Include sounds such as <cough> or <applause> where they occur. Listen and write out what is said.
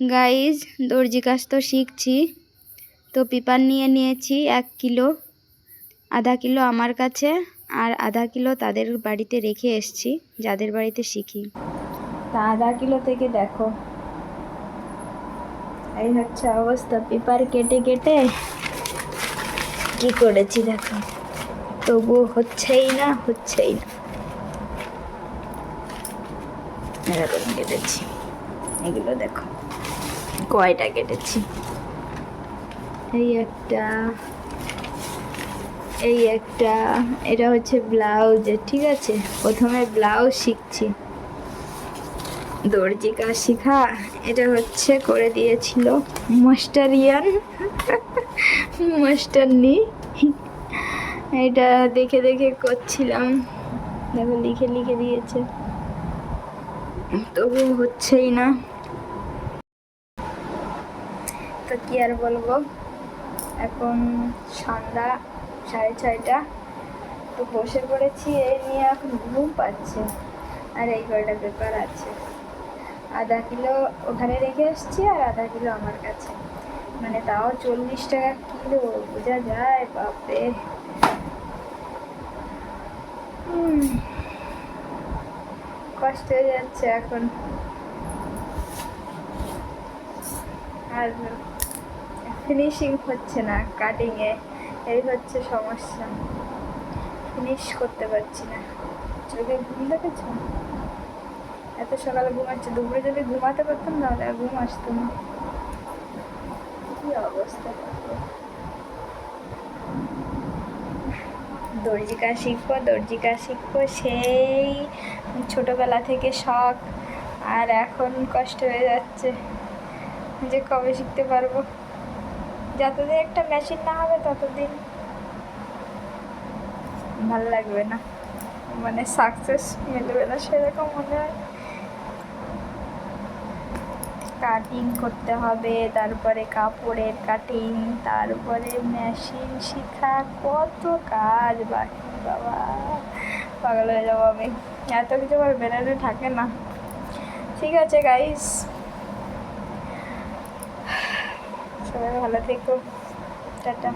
Guys দর্জি কাজ তো শিখছি। তো পেপার নিয়ে নিয়েছি এক কিলো, আধা কিলো আমার কাছে আর আধা কিলো তাদের বাড়িতে রেখে এসছি, যাদের বাড়িতে শিখি। তা আধা কিলো থেকে দেখো। এই হচ্ছে অবস্থা, পেপার কেটে কেটে কি করেছি দেখো। তবু হচ্ছেই না হচ্ছেই না। এরকম কেটেছি। এগুলো দেখো। কয়টা কেটেছি? এই একটা এই একটা, এটা হচ্ছে ব্লাউজের ঠিক আছে? প্রথমে ব্লাউজ শিখছি। দর্জি কাজ শেখা, এটা হচ্ছে করে দিয়েছিল মাস্টারিয়ান <laughs> মাস্টারনি এটা দেখে দেখে করছিলাম। দেখো, লিখে লিখে দিয়েছে। তবু হচ্ছেই না তো কি আর বলব? এখন সন্ধ্যা সাড়ে ছয়টা। তো বসে পড়েছি এই নিয়ে এখন ঘুম পাচ্ছে। আর এই কয়টা পেপার আছে। আধা কিলো ওখানে রেখে এসছি আর আধা কিলো আমার কাছে। মানে তাও চল্লিশ টাকা কিলো বোঝা যায় হুম, কষ্ট হয়ে যাচ্ছে এখন। আর ফিনিশিং হচ্ছে না কাটিংয়ে এই হচ্ছে সমস্যা। ফিনিশ করতে পারছি না। চোখে ঘুম দেখেছ? এত সকালে ঘুমাচ্ছে, দুপুরে যদি ঘুমাতে পারতাম তাহলে আর ঘুম আসতো না। কি অবস্থা দেখো। দর্জি কাজ শিখব, দর্জি কাজ শিখব, সেই ছোটবেলা থেকে শখ। আর এখন কষ্ট হয়ে যাচ্ছে। যে কবে শিখতে পারব? যতদিন একটা মেশিন না হবে, ততদিন ভালো লাগবে না। মানে সাকসেস মিলবে না, সেরকম মনে হয়। কাটিং করতে হবে, তারপরে কাপড়ের কাটিং তারপরে মেশিন শেখা, কত কাজ বাকি, বাবা। পাগল হয়ে যাব আমি। এত কিছু আমার বেরোলে থাকে না। ঠিক আছে গাইস সবাই ভালো থেকো। টাটা।